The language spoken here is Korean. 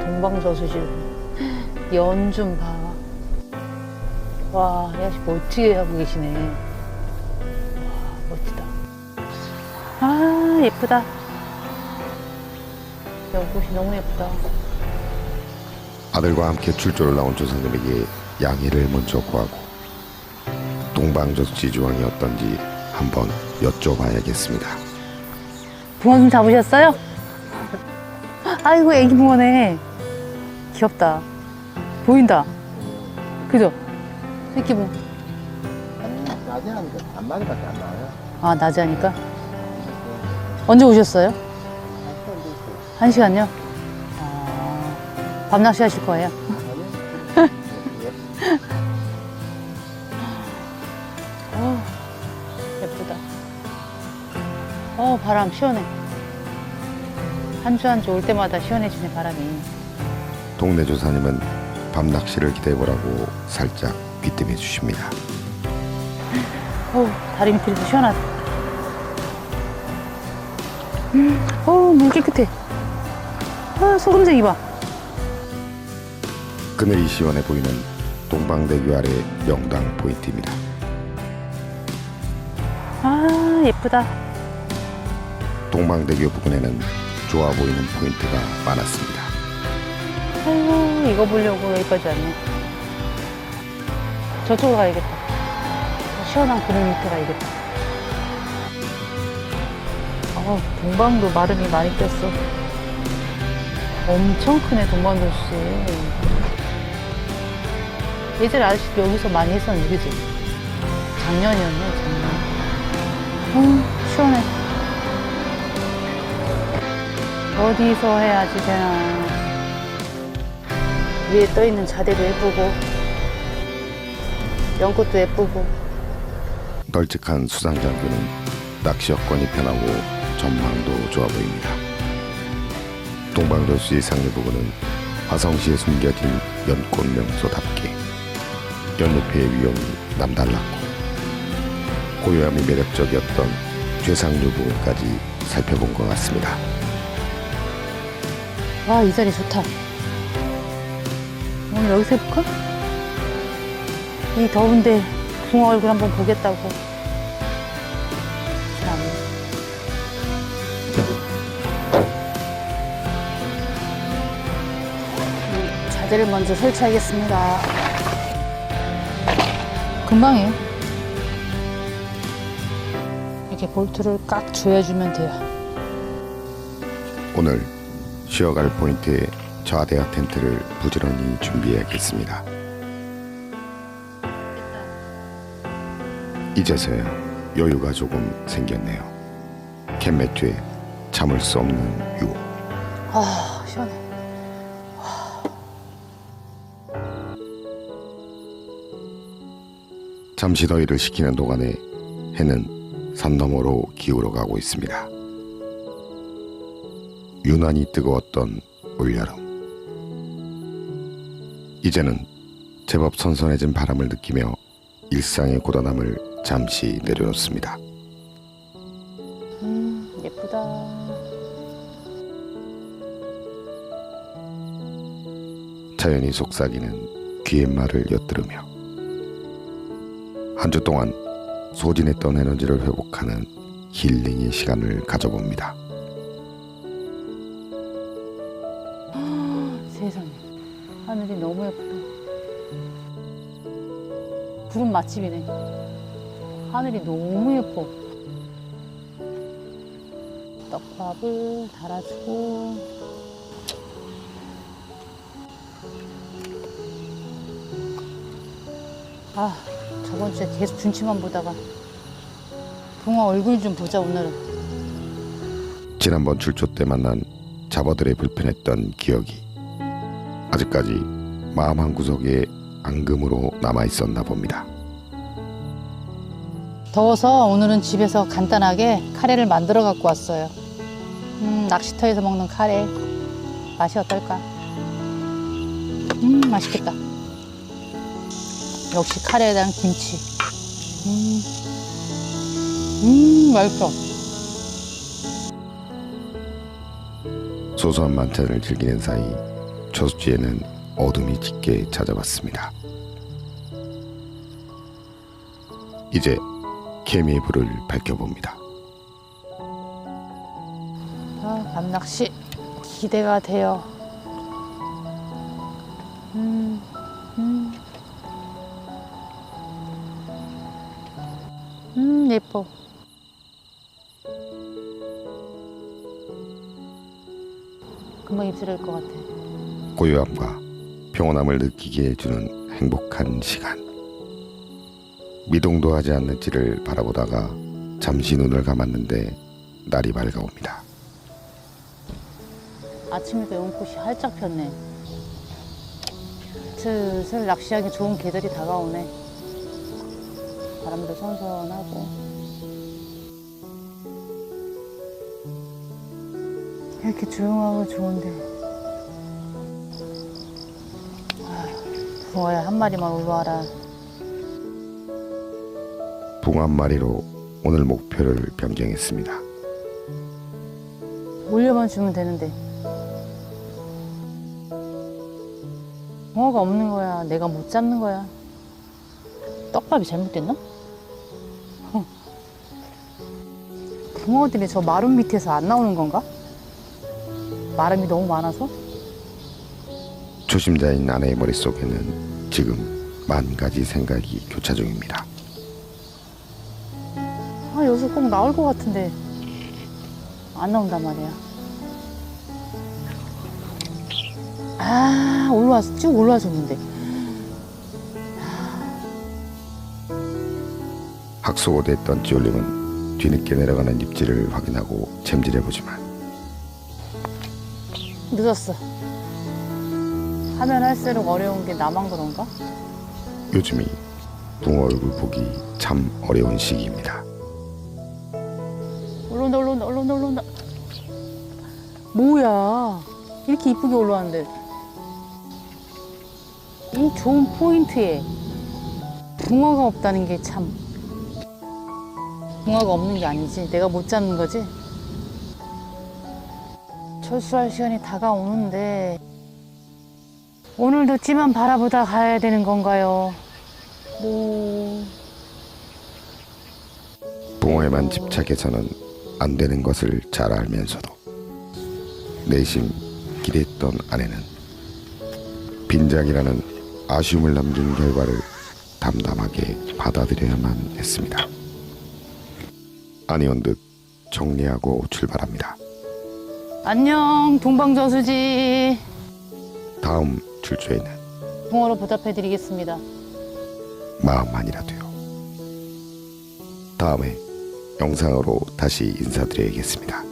동방저수지 연 좀 봐. 와, 이 아저씨 멋지게 하고 계시네. 와, 멋지다. 아, 예쁘다. 연꽃이 너무 예쁘다. 아들과 함께 출조를 나온 조사님에게 양해를 먼저 구하고 동방저수지 조항이 어떤지 한번 여쭤봐야겠습니다. 붕어 좀 잡으셨어요? 아이고, 애기 붕어네. 귀엽다. 보인다. 그죠? 새끼 붕어. 낮에 하니까 한 마리밖에 안 나와요. 아, 낮에 하니까. 언제 오셨어요? 한 시간요? 아, 밤 낚시 하실 거예요? 어, 예쁘다. 어, 바람 시원해. 한 주 한 주 올 때마다 시원해지네, 바람이. 동네 조사님은 밤 낚시를 기대해보라고 살짝 귀뜸해 주십니다. 어우, 다리 밑에서 시원하다. 음, 어우, 물 깨끗해. 아, 소금쟁이 봐. 그늘이 시원해 보이는 동방대교 아래 명당 포인트입니다. 아, 예쁘다. 동방대교 부근에는 좋아 보이는 포인트가 많았습니다. 아이고, 이거 보려고 여기까지 왔네. 저쪽으로 가야겠다. 저 시원한 그늘 밑에 가야겠다. 어, 동방도 마름이 많이 꼈어. 엄청 크네, 동방도시. 예전에 아저씨도 여기서 많이 했었는데, 그지? 작년이었네, 작년. 어, 시원해. 어디서 해야지 되나. 위에 떠 있는 자대도 예쁘고 연꽃도 예쁘고 널찍한 수상장교는 낚시 여건이 편하고 전망도 좋아 보입니다. 동방도시 상류 부근은 화성시에 숨겨진 연꽃 명소답게 연잎의 위험이 남달랐고 고요함이 매력적이었던 최상류 부근까지 살펴본 것 같습니다. 와 이 자리 좋다 오늘 여기서 해볼까? 이 더운데 붕어 얼굴 한번 보겠다고. 자재를 먼저 설치하겠습니다. 금방이에요. 이렇게 볼트를 깍 조여주면 돼요. 오늘 쉬어갈 포인트에 저하대와 텐트를 부지런히 준비해야겠습니다. 이제서야 여유가 조금 생겼네요. 캔매트에 참을 수 없는 유혹. 아 시원해 잠시 더위를 식히는 동안에 해는 산 너머로 기울어 가고 있습니다. 유난히 뜨거웠던 올여름. 이제는 제법 선선해진 바람을 느끼며 일상의 고단함을 잠시 내려놓습니다. 음 예쁘다 자연이 속삭이는 귀의 말을 엿들으며 한 주 동안 소진했던 에너지를 회복하는 힐링의 시간을 가져봅니다. 하늘이 너무 예쁘다. 구름 맛집이네. 하늘이 너무 예뻐. 떡밥을 달아주고. 아 저번 주에 계속 준치만 보다가 붕어 얼굴 좀 보자 오늘은. 지난번 출조 때 만난 잡어들의 불편했던 기억이 아직까지 마음 한 구석에 앙금으로 남아 있었나 봅니다. 더워서 오늘은 집에서 간단하게 카레를 만들어 갖고 왔어요. 음, 낚시터에서 먹는 카레 맛이 어떨까? 음, 맛있겠다. 역시 카레에 대한 김치. 음, 음, 맛있어. 소소한 만찬을 즐기는 사이 저수지에는 어둠이 짙게 찾아왔습니다. 이제 개미의 불을 밝혀봅니다. 아, 밤낚시 기대가 돼요. 음, 음. 음, 예뻐. 금방 입술일 것 같아. 고요함과 평온함을 느끼게 해주는 행복한 시간. 미동도 하지 않는지를 바라보다가 잠시 눈을 감았는데 날이 밝아옵니다. 아침에도 연꽃이 활짝 폈네. 슬슬 낚시하기 좋은 계절이 다가오네. 바람도 선선하고. 이렇게 조용하고 좋은데. 붕어야 한 마리만 올라와라. 붕어 한 마리로 오늘 목표를 변경했습니다. 올려만 주면 되는데. 붕어가 없는 거야. 내가 못 잡는 거야. 떡밥이 잘못됐나? 붕어들이 저 마름 밑에서 안 나오는 건가? 마름이 너무 많아서? 초심자인 아내의 머릿속에는 지금 만 가지 생각이 교차 중입니다. 아, 여기서 꼭 나올 것 같은데. 안 나온단 말이야. 아, 올라왔어. 쭉 올라와줬는데. 학수고대 했던 찌올림은 뒤늦게 내려가는 입질을 확인하고 챔질해보지만 늦었어. 하면 할수록 어려운 게 나만 그런가? 요즘이 붕어 얼굴 보기 참 어려운 시기입니다. 올라온다, 올라온다, 올라온다, 올라온다. 뭐야. 이렇게 이쁘게 올라왔는데. 이 좋은 포인트에 붕어가 없다는 게 참. 붕어가 없는 게 아니지. 내가 못 잡는 거지. 철수할 시간이 다가오는데. 오늘도 찌만 바라보다 가야 되는 건가요? 뭐. 붕어에만 집착해서는 안 되는 것을 잘 알면서도 내심 기대했던 아내는 빈장이라는 아쉬움을 남긴 결과를 담담하게 받아들여야만 했습니다. 아니온 듯 정리하고 출발합니다. 안녕, 동방저수지. 다음 출조에는 붕어로 보답해드리겠습니다. 마음만이라도요. 다음에 영상으로 다시 인사드려야겠습니다.